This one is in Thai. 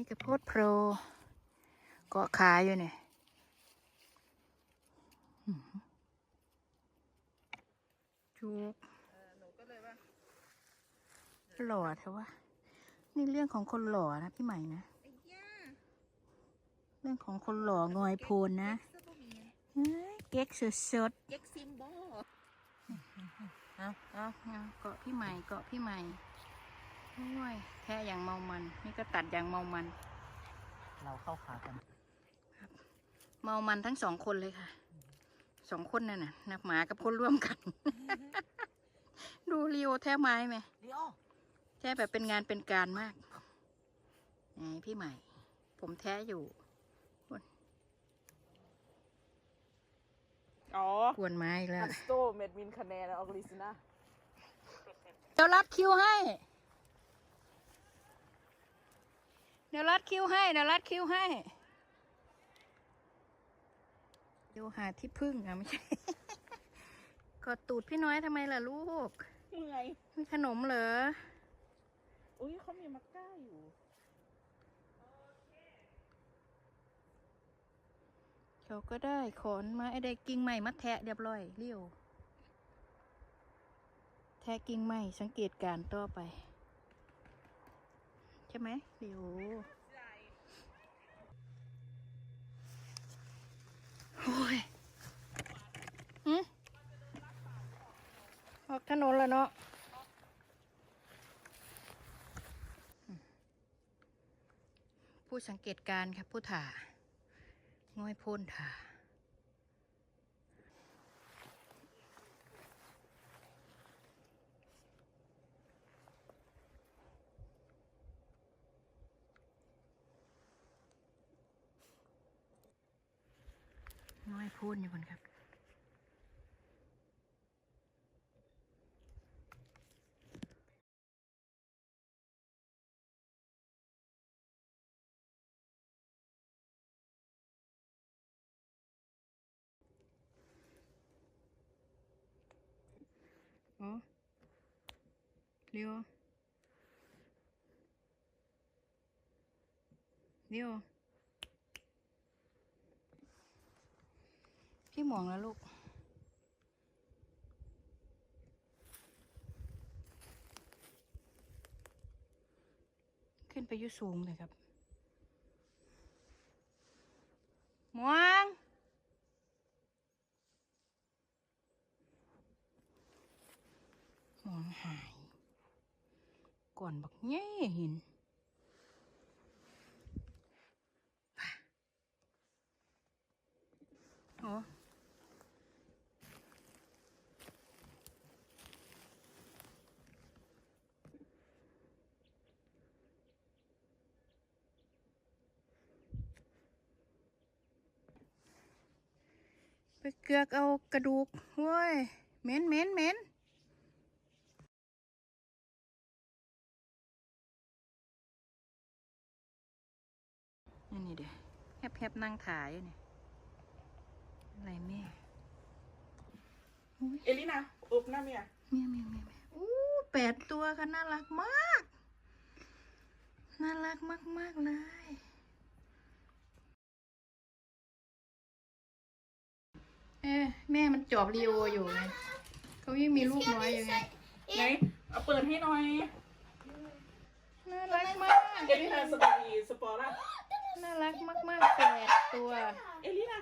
นี่กระโพดโพรเกาะขาอยู่เนี่ยอื้อหือจุกหนูก็เลยว่าหล่อเถอะวะนี่เรื่องของคนหล่อนะพี่ใหม่นะไอ้ย่าเรื่องของคนหล่องอยโพนนะเสื้อบ่มีเฮ้ยเก๊กสุดสดเย็กซิมบอๆเอาเอาเอาเกาะพี่ใหม่เกาะพี่ใหม่ โอ้ยแค่อย่างเมามัน นี่ก็ตัดอย่างเมามัน เราเข้าขากันเมามันทั้งสองคนเลยค่ะสองคนนั่นน่ะนักหมากับคนร่วมกัน ดูรีโอแท้ไม้ไหมเดี๋ยวแท้แบบเป็นงานเป็นการมากไหนพี่ใหม่ ผมแท้อยู่อ๋อกวนไม้อีกแล้วฮันสโตเมดวินคะแนนออกลิสนะเดี๋ยวรัดคิวให้ เดี๋ยวรัดคิวให้เดี๋ยวรัดคิวให้เดี๋ยวหาที่พึ่งอะไม่ใช่กอดตูดพี่น้อยทำไมล่ะลูกเมื่อยมีขนมเหรออุ้ยเขามีมักก้าอยู่เขาก็ได้ขอนไม้ได้กิ่งใหม่มาแทะเรียบร้อยเรียวแทะกิ่งใหม่สังเกตการณ์ต่อไป ใช่ไหมเรียวโอ้ยหืมออกถนนแล้วเนาะผู้สังเกตการครับผู้ถ่าง่อยพ่นถ่า ง่อยพ่นอยู่คนครับอ๋อเร็วเร็ว พี่หมองแล้วลูก ขึ้นไปยุ่สูงเลยครับหมวงหมองหายก่อนบักแง่เห็นป่ะ ไปเกือกเอากระดูกเว้ยเหม็นเหม็นเหม็นนี่นี่เดี๋ยวแฮบแฮบนั่งถ่ายอยู่เนี่ยอะไรแม่เอลินาอุบหน้าเมียเมียเมียเมียเมียอู้แปดตัวค่ะน่ารักมาก น่ารักมากมากๆเลย เอ๊ะแม่มันจอบรีโออยู่ไงเขายังมีลูกน้อยอยู่ไงไหนเอาเปิดให้หน่อยน่ารักมากเอลินาสตอรีสปอร์ล่ะน่ารักมากมากๆแปดตัว เอลินา